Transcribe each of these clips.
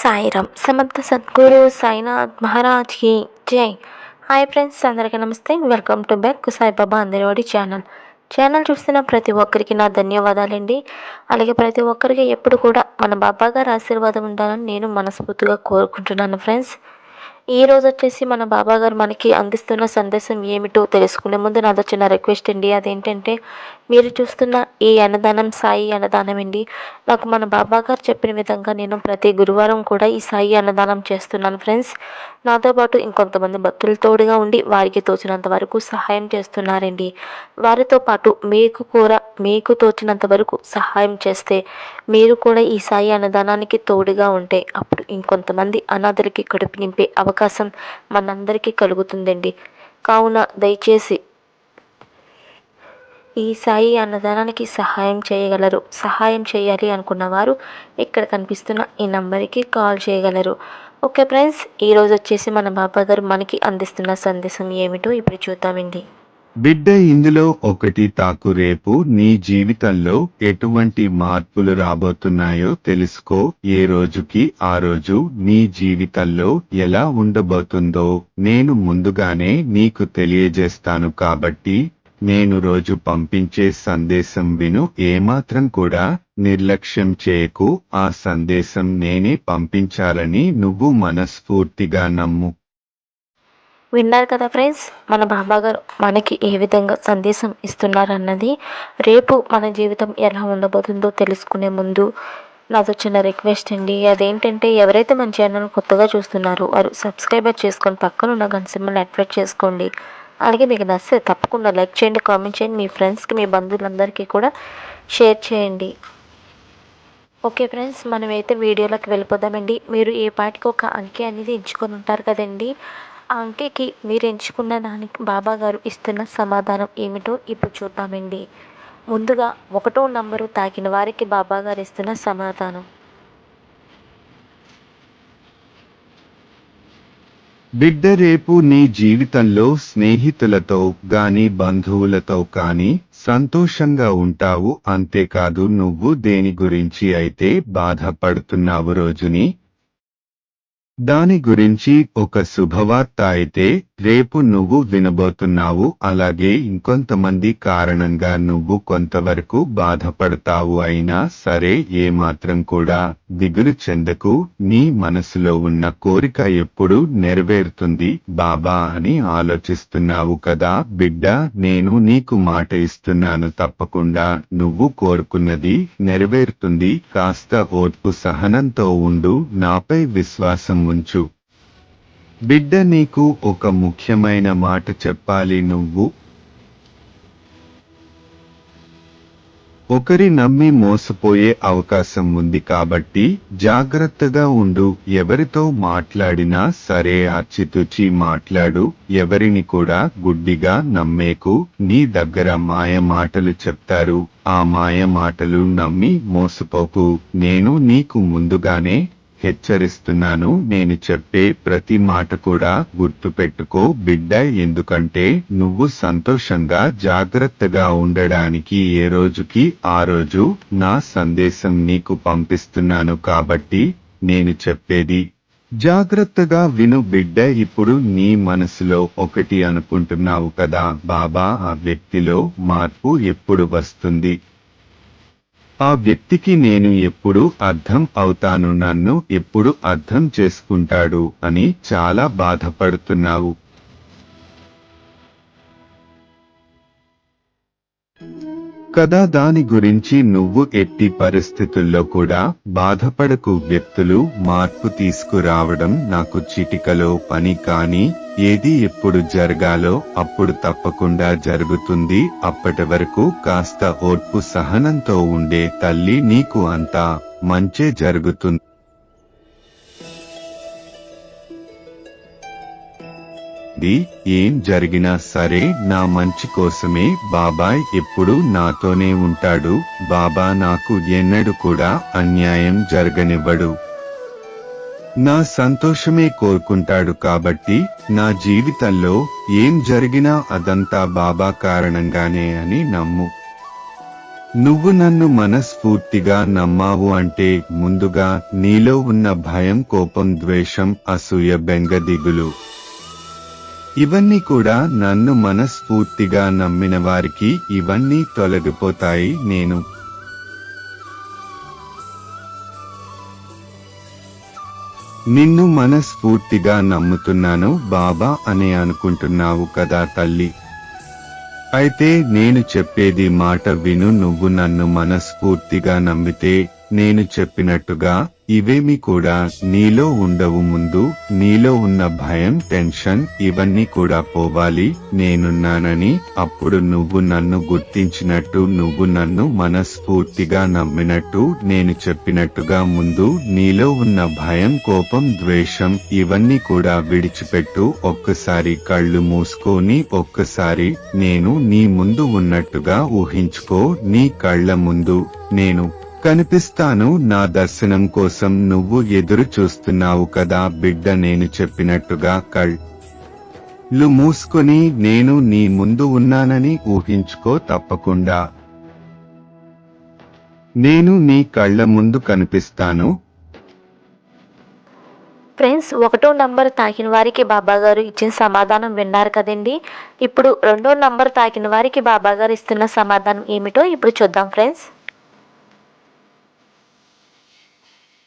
సాయిరామ్. సమర్థ సద్గురు సాయినాథ్ మహారాజ్కి జై. హాయ్ ఫ్రెండ్స్ అందరికీ నమస్తే. వెల్కమ్ టు బ్యాక్ సాయిబాబా అందరివాడి ఛానల్. ఛానల్ చూస్తున్న ప్రతి ఒక్కరికి నా ధన్యవాదాలండి. అలాగే ప్రతి ఒక్కరికి ఎప్పుడు కూడా మన బాబా గారి ఆశీర్వాదం ఉండాలని నేను మనస్ఫూర్తిగా కోరుకుంటున్నాను ఫ్రెండ్స్. ఈ రోజు వచ్చేసి మన బాబా గారు మనకి అందిస్తున్న సందేశం ఏమిటో తెలుసుకునే ముందు నాదో చిన్న రిక్వెస్ట్ అండి. అదేంటంటే మీరు చూస్తున్న ఈ అన్నదానం సాయి అన్నదానం అండి. నాకు మన బాబా గారు చెప్పిన విధంగా నేను ప్రతి గురువారం కూడా ఈ సాయి అన్నదానం చేస్తున్నాను ఫ్రెండ్స్ నాతో పాటు ఇంకొంతమంది భక్తులు తోడుగా ఉండి వారికి తోచినంత వరకు సహాయం చేస్తున్నారండి. వారితో పాటు మీకు కూడా మీకు తోచినంత వరకు సహాయం చేస్తే మీరు కూడా ఈ సాయి అన్నదానానికి తోడుగా ఉంటే అప్పుడు ఇంకొంతమంది అనాథలకి కడుపు నింపే అవకాశం అవకాశం మనందరికీ కలుగుతుందండి. కావున దయచేసి ఈ సాయి అన్నదానానికి సహాయం చేయగలరు. సహాయం చేయాలి అనుకున్న వారు ఇక్కడ కనిపిస్తున్న ఈ నంబర్కి కాల్ చేయగలరు. ఓకే ఫ్రెండ్స్ ఈరోజు వచ్చేసి మన బాబా గారు మనకి అందిస్తున్న సందేశం ఏమిటో ఇప్పుడు చూద్దామండి. బిడ్డ ఇందులో ఒకటి తాకు రేపు నీ జీవితంలో ఎటువంటి మార్పులు రాబోతున్నాయో తెలుసుకో. ఏ రోజుకి ఆ రోజు నీ జీవితంలో ఎలా ఉండబోతుందో నేను ముందుగానే నీకు తెలియజేస్తాను కాబట్టి నేను రోజు పంపించే సందేశం విను. ఏమాత్రం కూడా నిర్లక్ష్యం చేయకు. ఆ సందేశం నేనే పంపించాలని నువ్వు మనస్ఫూర్తిగా నమ్ము. విన్నారు కదా ఫ్రెండ్స్? మన బాబా గారు మనకి ఏ విధంగా సందేశం ఇస్తున్నారన్నది రేపు మన జీవితం ఎలా ఉండబోతుందో తెలుసుకునే ముందు నాతో చిన్న రిక్వెస్ట్ అండి. అదేంటంటే ఎవరైతే మన ఛానల్ కొత్తగా చూస్తున్నారో వారు సబ్స్క్రైబర్ చేసుకొని పక్కన ఉన్న గన్ సింబల్ యాక్టివేట్ చేసుకోండి. అలాగే మీకు నచ్చితే తప్పకుండా లైక్ చేయండి కామెంట్ చేయండి మీ ఫ్రెండ్స్కి మీ బంధువులందరికీ కూడా షేర్ చేయండి. ఓకే ఫ్రెండ్స్ మనమైతే వీడియోలోకి వెళ్ళిపోదామండి. మీరు ఏ పాటికి ఒక అంకె అనేది ఎంచుకొని ఉంటారు కదండి. ఆ అంకెకి మీరు ఎంచుకున్న దానికి బాబా గారు ఇస్తున్న సమాధానం ఏమిటో ఇప్పుడు చూద్దామండి. ముందుగా ఒకటో నంబరు తాకిన వారికి బాబా గారు ఇస్తున్న సమాధానం. బిడ్డ రేపు నీ జీవితంలో స్నేహితులతో గాని బంధువులతో కాని సంతోషంగా ఉంటావు. అంతేకాదు నువ్వు దేని గురించి అయితే బాధపడుతున్నావు రోజుని దాని గురించి ఒక శుభవార్త అయితే రేపు నువ్వు వినబోతున్నావు అలాగే ఇంకొంతమంది కారణంగా నువ్వు కొంతవరకు బాధపడతావు అయినా సరే ఏమాత్రం కూడా దిగులు చెందకు నీ మనసులో ఉన్న కోరిక ఎప్పుడు నెరవేరుతుంది బాబా అని ఆలోచిస్తున్నావు కదా బిడ్డ నేను నీకు మాట ఇస్తున్నాను తప్పకుండా నువ్వు కోరుకున్నది నెరవేరుతుంది కాస్త ఓర్పు సహనంతో ఉండు నాపై విశ్వాసం ఉంచు. బిడ్డ నీకు ఒక ముఖ్యమైన మాట చెప్పాలి నువ్వు. ఒకరి నమ్మి మోసపోయే అవకాశం ఉంది కాబట్టి జాగ్రత్తగా ఉండు. ఎవరితో మాట్లాడినా సరే అచ్చితుచి మాట్లాడు. ఎవరిని కూడా గుడ్డిగా నమ్మేకు. నీ దగ్గర మాయ మాటలు చెప్తారు. ఆ మాయ మాటలు నమ్మి మోసపోకు. నేను నీకు ముందుగానే హెచ్చరిస్తున్నాను. నేను చెప్పే ప్రతి మాట కూడా గుర్తుపెట్టుకో బిడ్డ. ఎందుకంటే నువ్వు సంతోషంగా జాగ్రత్తగా ఉండడానికి ఏ రోజుకి ఆ రోజు నా సందేశం నీకు పంపిస్తున్నాను కాబట్టి నేను చెప్పేది జాగ్రత్తగా విను బిడ్డ. ఇప్పుడు నీ మనసులో ఒకటి అనుకుంటున్నావు కదా బాబా. ఆ వ్యక్తిలో మార్పు ఎప్పుడు వస్తుంది? ఆ వ్యక్తికి నేను ఎప్పుడు అర్థం అవుతాను నన్ను ఎప్పుడు అర్థం చేసుకుంటాడు అని చాలా బాధపడుతున్నావు. కదా దాని గురించి నువ్వు ఎట్టి పరిస్థితుల్లో కూడా బాధపడకు. వ్యక్తులు మార్పు తీసుకురావడం నాకు చిటికలో పని కాని ఏది ఎప్పుడు జరగాలో అప్పుడు తప్పకుండా జరుగుతుంది. అప్పటి వరకు కాస్త ఓర్పు సహనంతో ఉండే తల్లి నీకు అంతా మంచే జరుగుతుంది. ఏం జరిగినా సరే నా మంచి కోసమే బాబాయ్ ఎప్పుడు నాతోనే ఉంటాడు. బాబా నాకు ఎన్నడు కూడా అన్యాయం జరగనివ్వడు. నా సంతోషమే కోరుకుంటాడు కాబట్టి నా జీవితంలో ఏం జరిగినా అదంతా బాబా కారణంగానే అని నమ్ము. నువ్వు నన్ను మనస్ఫూర్తిగా నమ్మావు అంటే ముందుగా నీలో ఉన్న భయం కోపం ద్వేషం అసూయ బెంగ దిగులు. ఇవన్నీ కూడా నన్ను మనస్ఫూర్తిగా నమ్మిన వారికి ఇవన్నీ తొలగిపోతాయి నేను. నిన్ను మనస్ఫూర్తిగా నమ్ముతున్నాను బాబా అని అనుకుంటున్నావు కదా తల్లి. అయితే నేను చెప్పేది మాట విను నువ్వు నన్ను మనస్ఫూర్తిగా నమ్మితే నేను చెప్పినట్టుగా ఇవేమి కూడా నీలో ఉండవు ముందు నీలో ఉన్న భయం టెన్షన్ ఇవన్నీ కూడా పోవాలి. నేనున్నానని అప్పుడు నువ్వు నన్ను గుర్తించినట్టు నువ్వు నన్ను మనస్ఫూర్తిగా నమ్మినట్టు నేను చెప్పినట్టుగా ముందు నీలో ఉన్న భయం కోపం ద్వేషం ఇవన్నీ కూడా విడిచిపెట్టు. ఒక్కసారి కళ్ళు మూసుకొని ఒక్కసారి నేను నీ ముందు ఉన్నట్టుగా ఊహించుకో నీ కళ్ళ ముందు నేను కనిపిస్తాను నా దర్శనం కోసం నువ్వు ఎదురు చూస్తున్నావు కదా బిడ్డ నేను చెప్పినట్టుగా కళ్ళు మూసుకొని నేను నీ ముందు ఉన్నానని ఊహించుకో తప్పకుండా. నేను నీ కళ్ళ ముందు కనిపిస్తాను. ఫ్రెండ్స్ ఒకటో నంబర్ తాకిన వారికి బాబాగారు ఇచ్చిన సమాధానం విన్నారు కదండి. ఇప్పుడు రెండో నంబర్ తాకిన వారికి బాబాగారు ఇస్తున్న సమాధానం ఏమిటో ఇప్పుడు చూద్దాం ఫ్రెండ్స్.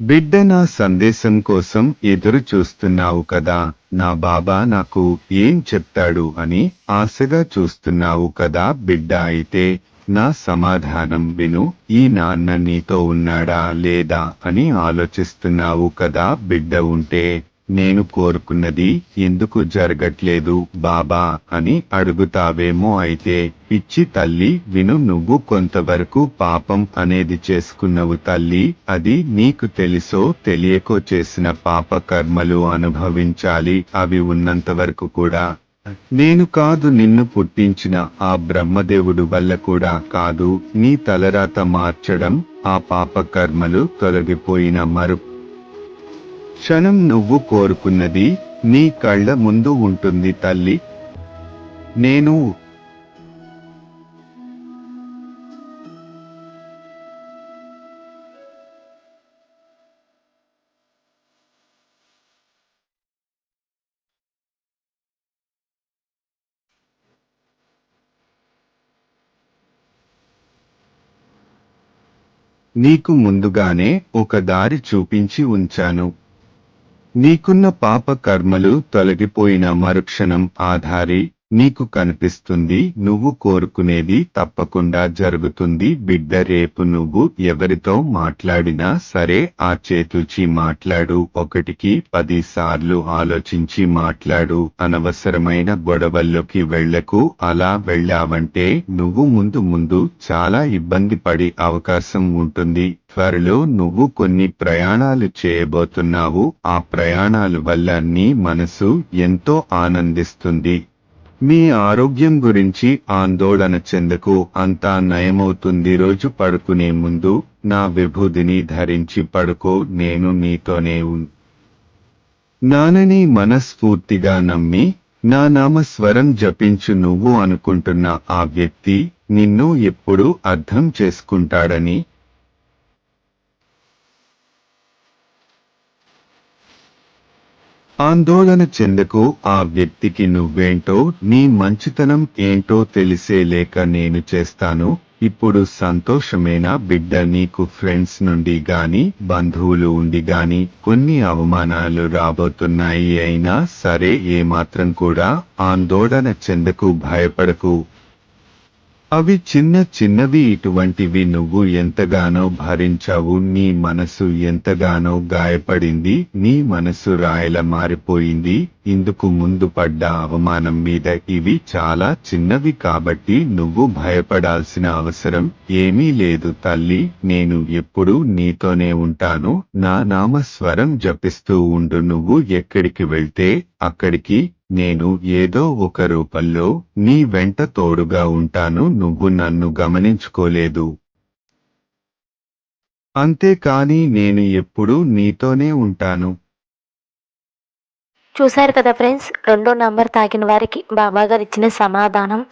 బిడ్డ నా సందేశం కోసం ఎదురు చూస్తున్నావు కదా. నా బాబా నాకు ఏం చెప్తాడు అని ఆశగా చూస్తున్నావు కదా బిడ్డ అయితే నా సమాధానం విను. ఈ నాన్న నీతో ఉన్నాడా లేదా అని ఆలోచిస్తున్నావు కదా బిడ్డ ఉంటే. నేను కోరుకున్నది ఎందుకు జరగట్లేదు బాబా అని అడుగుతావేమో అయితే పిచ్చి తల్లి విను నువ్వు కొంతవరకు పాపం అనేది చేసుకున్నవు తల్లి అది నీకు తెలుసో తెలియకో చేసిన పాప కర్మలు అనుభవించాలి అవి ఉన్నంత వరకు కూడా. నేను కాదు నిన్ను పుట్టించిన ఆ బ్రహ్మదేవుడు వల్ల కూడా కాదు నీ తలరాత మార్చడం ఆ పాప కర్మలు తొలగిపోయిన మరు క్షణం నువ్వు కోరుకున్నది నీ కళ్ళ ముందు ఉంటుంది తల్లి. నేను నీకు ముందుగానే ఒక దారి చూపించి ఉంచాను. నీకున్న పాప కర్మలు తొలగిపోయిన మరుక్షణం ఆధారి. నీకు కనిపిస్తుంది నువ్వు కోరుకునేది తప్పకుండా జరుగుతుంది. బిడ్డ రేపు నువ్వు ఎవరితో మాట్లాడినా సరే ఆ చేతుచి మాట్లాడు ఒకటికి పది సార్లు ఆలోచించి మాట్లాడు. అనవసరమైన గొడవల్లోకి వెళ్ళకు అలా వెళ్ళావంటే నువ్వు ముందు ముందు చాలా ఇబ్బంది పడే అవకాశం ఉంటుంది. త్వరలో నువ్వు కొన్ని ప్రయాణాలు చేయబోతున్నావు ఆ ప్రయాణాల వల్ల నీ మనసు ఎంతో ఆనందిస్తుంది. మీ ఆరోగ్యం గురించి ఆందోళన చెందకు అంతా నయమవుతుంది. రోజు పడుకునే ముందు నా విభూదిని ధరించి పడుకో నేను నీతోనే ఉన్. నానని మనస్ఫూర్తిగా నమ్మి నా నామస్వరం జపించు నువ్వు అనుకుంటున్న ఆ వ్యక్తి నిన్ను ఎప్పుడు అర్థం చేసుకుంటాడని ఆందోళన చెందకు ఆ వ్యక్తికి నువ్వేంటో నీ మంచితనం ఏంటో తెలిసే లేక నేను చేస్తాను. ఇప్పుడు సంతోషమేనా బిడ్డ? నీకు ఫ్రెండ్స్ నుండి గాని బంధువులు ఉండి గాని కొన్ని అవమానాలు రాబోతున్నాయి. అయినా సరే ఏమాత్రం కూడా ఆందోళన చెందకు భయపడకు. అవి చిన్న చిన్నవి ఇటువంటివి నువ్వు ఎంతగానో భరించావు నీ మనసు ఎంతగానో గాయపడింది నీ మనసు రాయల మారిపోయింది ఇందుకు ముందు పడ్డ అవమానం మీద ఇవి చాలా చిన్నవి కాబట్టి నువ్వు భయపడాల్సిన అవసరం ఏమీ లేదు తల్లి నేను ఎప్పుడూ నీతోనే ఉంటాను నా నామస్వరం జపిస్తూ ఉండు నువ్వు ఎక్కడికి వెళ్తే అక్కడికి నేను ఏదో ఒక రూపంలో నీ వెంట తోడుగా ఉంటాను నువ్వు నన్ను గమనించుకోలేదు. అంతేకాని నేను ఎప్పుడూ నీతోనే ఉంటాను. చూశారు కదా ఫ్రెండ్స్ రెండో నంబర్ తాకిన వారికి బాబాగారు ఇచ్చిన సమాధానం.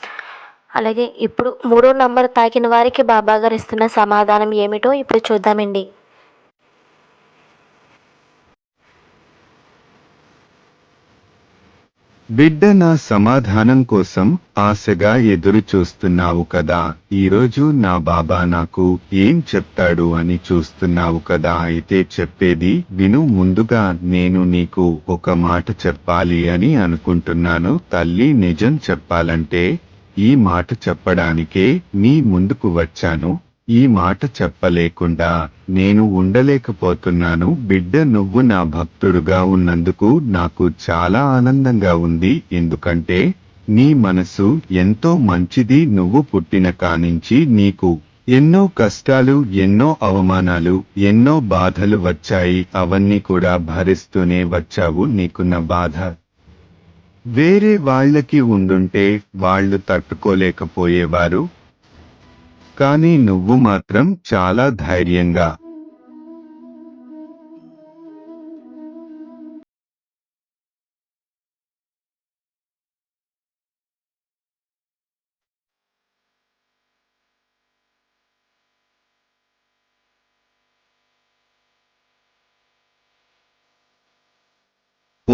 అలాగే ఇప్పుడు మూడో నంబర్ తాకిన వారికి బాబాగారు ఇస్తున్న సమాధానం ఏమిటో ఇప్పుడు చూద్దామండి. బిడ్డ నా సమాధానం కోసం ఆశగా ఎదురు చూస్తున్నావు కదా. ఈరోజు నా బాబా నాకు ఏం చెప్తాడు అని చూస్తున్నావు కదా. అయితే చెప్పేది విను ముందుగా నేను నీకు ఒక మాట చెప్పాలి అని అనుకుంటున్నాను. తల్లి నిజం చెప్పాలంటే ఈ మాట చెప్పడానికే నీ ముందుకు వచ్చాను. ఈ మాట చెప్పలేకుండా నేను ఉండలేకపోతున్నాను. బిడ్డ నువ్వు నా భక్తుడుగా ఉన్నందుకు నాకు చాలా ఆనందంగా ఉంది. ఎందుకంటే నీ మనసు ఎంతో మంచిది. నువ్వు పుట్టిన కానించి నీకు ఎన్నో కష్టాలు ఎన్నో అవమానాలు ఎన్నో బాధలు వచ్చాయి. అవన్నీ కూడా భరిస్తూనే వచ్చావు. నీకున్న బాధ వేరే వాళ్ళకి ఉండుంటే వాళ్ళు తట్టుకోలేకపోయేవారు. కానీ నువ్వు మాత్రం చాలా ధైర్యంగా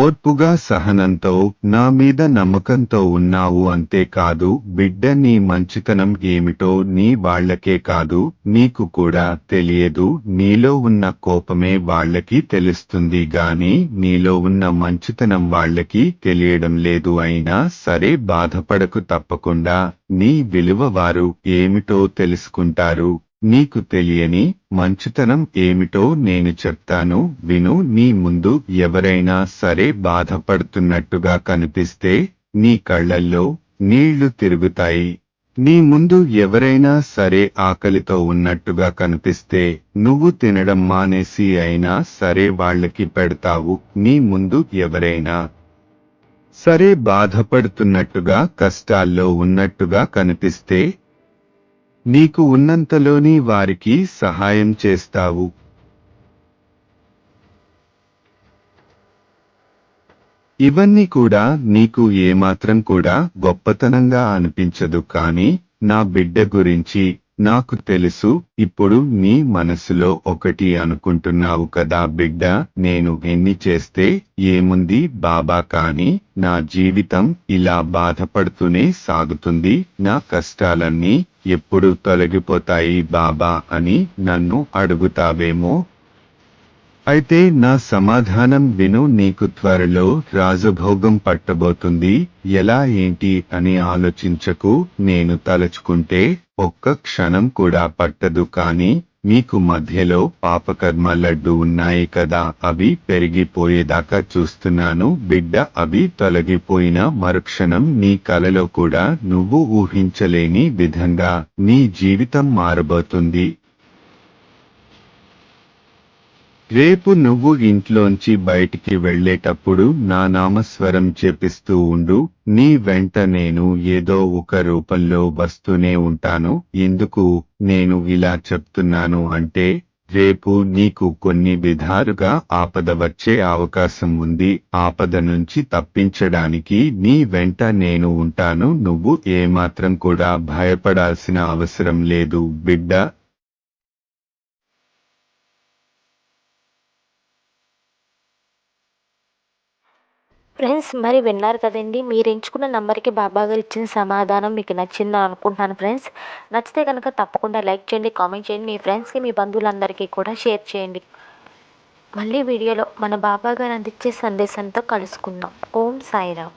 ఓర్పుగా సహనంతో నా మీద నమ్మకంతో ఉన్నావు అంతేకాదు బిడ్డ నీ మంచితనం ఏమిటో నీ వాళ్ళకే కాదు నీకు కూడా తెలియదు నీలో ఉన్న కోపమే వాళ్ళకి తెలుస్తుంది గాని నీలో ఉన్న మంచితనం వాళ్ళకి తెలియడం లేదు అయినా సరే బాధపడకు తప్పకుండా నీ విలువ వారు ఏమిటో తెలుసుకుంటారు. నీకు తెలియని మంచితనం ఏమిటో నేను చెప్తాను. విను నీ ముందు ఎవరైనా సరే బాధపడుతున్నట్టుగా కనిపిస్తే నీ కళ్ళల్లో నీళ్ళు తిరుగుతాయి. నీ ముందు ఎవరైనా సరే ఆకలితో ఉన్నట్టుగా కనిపిస్తే నువ్వు తినడం మానేసి అయినా సరే వాళ్ళకి పెడతావు. నీ ముందు ఎవరైనా సరే బాధపడుతున్నట్టుగా కష్టాల్లో ఉన్నట్టుగా కనిపిస్తే నీకు ఉన్నంతలోని వారికి సహాయం చేస్తావు. ఇవన్నీ కూడా నీకు ఏమాత్రం కూడా గొప్పతనంగా అనిపించదు కాని నా బిడ్డ గురించి నాకు తెలుసు ఇప్పుడు నీ మనసులో ఒకటి అనుకుంటున్నావు కదా బిడ్డ నేను ఎన్ని చేస్తే ఏముంది బాబా కాని నా జీవితం ఇలా బాధపడుతూనే సాగుతుంది నా కష్టాలన్నీ ఎప్పుడు తొలగిపోతాయి బాబా అని నన్ను అడుగుతావేమో? అయితే నా సమాధానం విను నీకు త్వరలో రాజభోగం పట్టబోతుంది. ఎలా ఏంటి అని ఆలోచించకు నేను తలుచుకుంటే ఒక్క క్షణం కూడా పట్టదు కాని మీకు మధ్యలో పాపకర్మ లడ్డు ఉన్నాయి కదా అవి పెరిగిపోయేదాకా చూస్తున్నాను బిడ్డ అవి తొలగిపోయిన మరుక్షణం నీ కలలో కూడా నువ్వు ఊహించలేని విధంగా నీ జీవితం మారబోతుంది. రేపు నువ్వు ఇంట్లోంచి బయటికి వెళ్ళేటప్పుడు నా నామస్వరం చేపిస్తూ ఉండు నీ వెంట నేను ఏదో ఒక రూపంలో వస్తూనే ఉంటాను. ఎందుకు నేను ఇలా చెప్తున్నాను అంటే రేపు నీకు కొన్ని విధాలుగా ఆపద వచ్చే అవకాశం ఉంది. ఆపద నుంచి తప్పించడానికి నీ వెంట నేను ఉంటాను. నువ్వు ఏమాత్రం కూడా భయపడాల్సిన అవసరం లేదు బిడ్డ. ఫ్రెండ్స్ మరి విన్నారు కదండి మీరు ఎంచుకున్న నెంబర్కి బాబా గారు ఇచ్చిన సమాధానం మీకు నచ్చిందని అనుకుంటున్నాను ఫ్రెండ్స్. నచ్చితే కనుక తప్పకుండా లైక్ చేయండి కామెంట్ చేయండి మీ ఫ్రెండ్స్కి మీ బంధువులందరికీ కూడా షేర్ చేయండి. మళ్ళీ వీడియోలో మన బాబా గారు అందించే సందేశంతో కలుసుకుందాం. ఓం సాయిరామ్.